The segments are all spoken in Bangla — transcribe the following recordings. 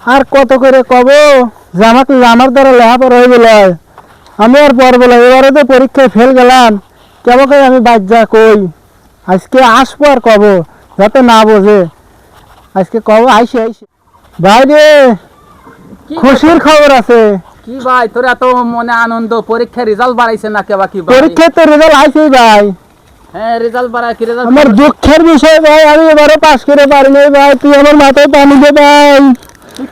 আর কত করে কব? যে আমাকে আমার দ্বারা লেখাপড়া হয়ে গেল আমি আর পড়ব না এবারে তো পরীক্ষায় ফেল গেলাম। কেমন করে আমি বাদ যা কই। আজকে আসব আর কব যাতে না বোঝে। আজকে কব আইসে আইসে। ভাই রে খুশির খবর আছে। কি ভাই তোর এত মনে আনন্দ? পরীক্ষার রেজাল্ট বাড়াইছে না কেবা কি ভাই? পরীক্ষায় তো রেজাল্ট আইসে ভাই। হ্যাঁ রেজাল্ট বাড়ায়। কি রেজাল্ট আমার দুঃখের বিষয় ভাই আমি এবারে পাস করে পারিনি ভাই। তুই আমার মাথায় পানি দে ভাই।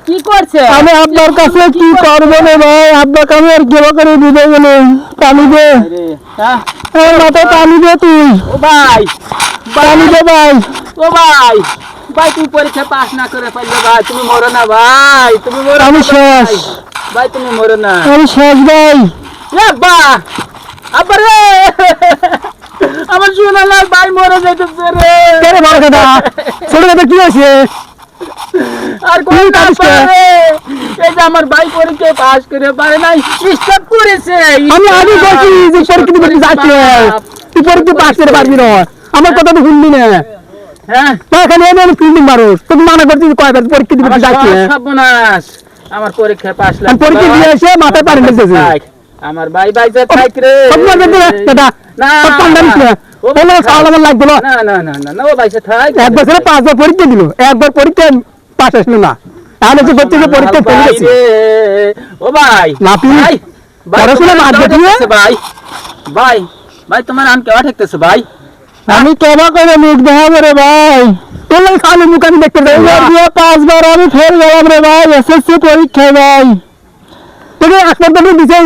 কি করছে? আমি আপনার কাছে কি করব না ভাই? আমি আর করে গেলে পানি দে। আরে, হ্যাঁ? মাথায় পানি দে তুই। ও ভাই পানি দে ভাই। ও ভাই ভাই তুমি পরীক্ষা পাস না করে পারলে ভাই তুমি মরো না ভাই তুমি মরো আমি শেষ। ভাই। তুমি মরো না। আমি শেষ ভাই। এ বা আবার রে! আমার সোনালাল ভাই মরে যাইতেছে রে। কেন বড় কথা? ছোট কথা কি আছে আর কোন আমার ভাই পরীক্ষায় পাস করে পারে নাই করেছে। আমি আগে বলছি যে পরীক্ষা দিতে যাচ্ছি। তুই পরীক্ষা পাস করে পারবি না। আমার কথা তো শুনবি না। হ্যাঁ? এখানে এনে আমি ফিল্ডিং মারো মানা কয়বার পরীক্ষা দিতে আমার যাচ্ছি। সর্বনাশ। আমার পরীক্ষায় পাস আমি পরীক্ষা দিয়ে এসে মাথায় পানি ফেলতেছে আমার ভাই ভাই যে থাক রে। সব দাদা না সব ও বলো লাগবে না না না না না না ও ভাই সে থাক এক বছরে পাঁচবার পরীক্ষা দিল। একবার পরীক্ষা পাস আসলো না। যে করছে যে পরীক্ষা ও ভাই নাতি, ভাই পড়াশোনা তোমার বাদ দিয়ে? ভাই ভাই ভাই তোমার আন কেমন ঠেকতেছে ভাই। আমি কেবা করে মুখ দেখাবো রে ভাই? লাগে খালি মুখ আমি দেখতে পাই। এবার দিয়ে পাঁচবার আমি ফেল গেলাম রে ভাই এসএসসি পরীক্ষায় ভাই। তোকে একবার তো দিছে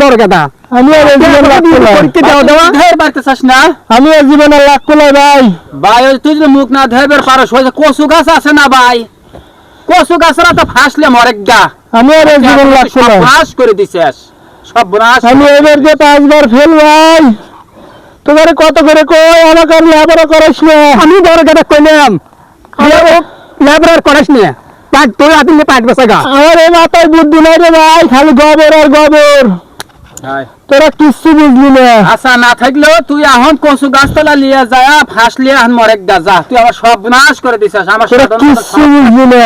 বড় কথা আমি আর জীবন লাভ করলাম। পরীক্ষা ধের বাড়তে চাস না? আমি আর জীবনে লাভ করলাম ভাই। ভাই তুই যদি মুখ না পারস ওই যে কচু গাছ আছে না ভাই? কচু গাছরা তো ফাঁসলে মরেক গা। আমি আর জীবন সর্বনাশ করে দিছিস সব নাশ আমি এবার দিয়ে পাঁচবার ফেল ভাই। তোমার কত করে কই? আমাকে আর লেবার করাস না। আমি বড় কথা কইলাম। লেবার করাস না। পাট তোর হাতে পাট বসা গা। আমার মাথায় বুদ্ধি নাই রে ভাই খালি গোবর আর গোবর। তোরা কিচ্ছু বুঝলি না। আচ্ছা না থাকলেও তুই এখন কচু গাছতলা লিয়ে যায় ফাঁসলি এখন মরেক যা। তুই আবার সব নাশ করে দিছিস আমার তোরা কিচ্ছু বুঝলি না।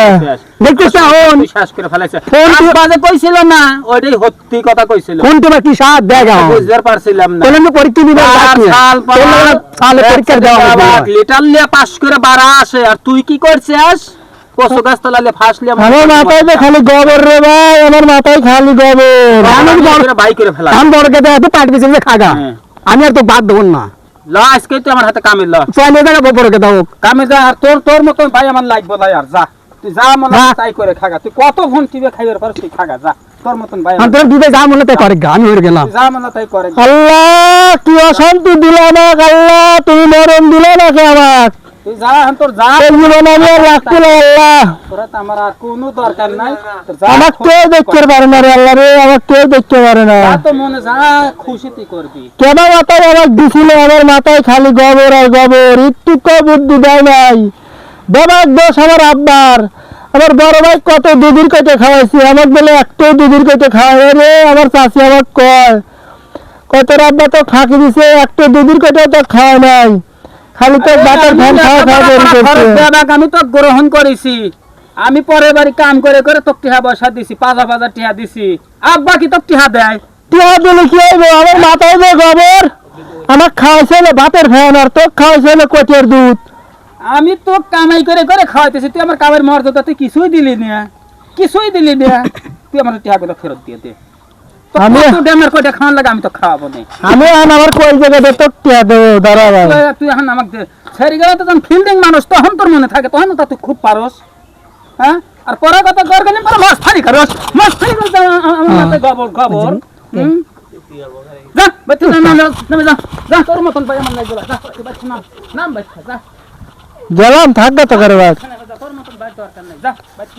এখন শেষ করে ফেলাইছে ফোন বাজে কইছিল না ওইটাই সত্যি কথা কইছিল। কোন তোমার কি সাথ দেখ বুঝতে পারছিলাম না। তাহলে পরীক্ষা নিবে সালে পরীক্ষা দেওয়া লিটার লিয়ে পাস করে বাড়া আসে। আর তুই কি করছিস? কচু গাছতলা লিয়ে ফাঁসলি আমার মাথায় তো খালি গোবর রে ভাই আমার মাথায় খালি গোবর। আমি বড় বাই করে ফেলা আমি বড় কথা এত পাট বেঁচে যে খাগা। হ্যাঁ। আমি আর তো বাদ দেবো না। ল আজকে তুই আমার হাতে কামিল ল। চলে দেখা বড় কথা হোক কামে যা আর তোর তোর মতন ভাই আমার লাগবো না আর যা। তুই যা মনে। তাই করে খাগা। তুই কত ফোন টিভি খাইবার পর তুই খাগা যা। তোর মতন ভাই আমি তোর দিতে যা মনে তাই করে আমি হয়ে গেলাম। যা মনে তাই করে আল্লাহ কি অশান্তি দিল আমাকে আল্লাহ তুমি মরণ দিলে নাকি আমাক আমার কেউ দেখতে পারে না রে আল্লাহ রে আমার কেউ দেখতে পারে না। কেন মাথায় আমার দিছিল আমার মাথায় খালি গোবর আর গোবর। একটু বুদ্ধি দেয় নাই। বাবার দোষ আমার আব্বার। আমার বড় ভাই কত দুধুর কেটে খাওয়াইছি আমার বলে একটাও দুধুর কেটে খাওয়াই রে আমার চাষি আমার কয়। কত আব্বা তো ফাঁকি দিছে একটা দুধুর কেটে তো খাওয়া নাই। খালি তো বাটার ধান খাওয়া খাওয়া করে করছে। আমি তো গ্রহণ করেছি। আমি পরের বাড়ি কাম করে করে তোকে টিহা বসা দিছি পাঁচা পাঁচা টিহা দিছি। আব্বা কি তোকে টিহা দেয়? টিয়া দিলে কি হইব? আমার মাথায় যে গোবর। আমার খাওয়াইছে না ভাতের ফ্যান আর তো খাওয়াইছে না কটিয়ার দুধ। আমি তো কামাই করে করে খাওয়াইতেছি তুই আমার কামের মর্যাদা তুই কিছুই দিলি না। কিছুই দিলি না। তুই আমার টিহা গুলো ফেরত দিয়ে দে। আমি- ড্যামের কয়টা খাওয়ান লাগে আমি তো খাওয়াবো না। আমি আন আমার তো টিয়া দেবো দাঁড়া তুই- এখন আমাকে দে। ছেড়ে গেলে তো যখন ফিল্ডিং মানুষ তখন তোর মনে থাকে তখন তো তুই খুব পারস। হ্যাঁ? আর পরে কথা কর গেলে পরে মাছ ফানি করস মাছ ফানি করস আমার মাথায় গবর গবর। হুম? যা বাচ্চা যা না যা যা তোর মতন ভাই আমার যা বাচ্চা নাম নাম বাচ্চা যা। গেলাম তো করে তোর মতন ভাই দরকার নেই যা বাচ্চা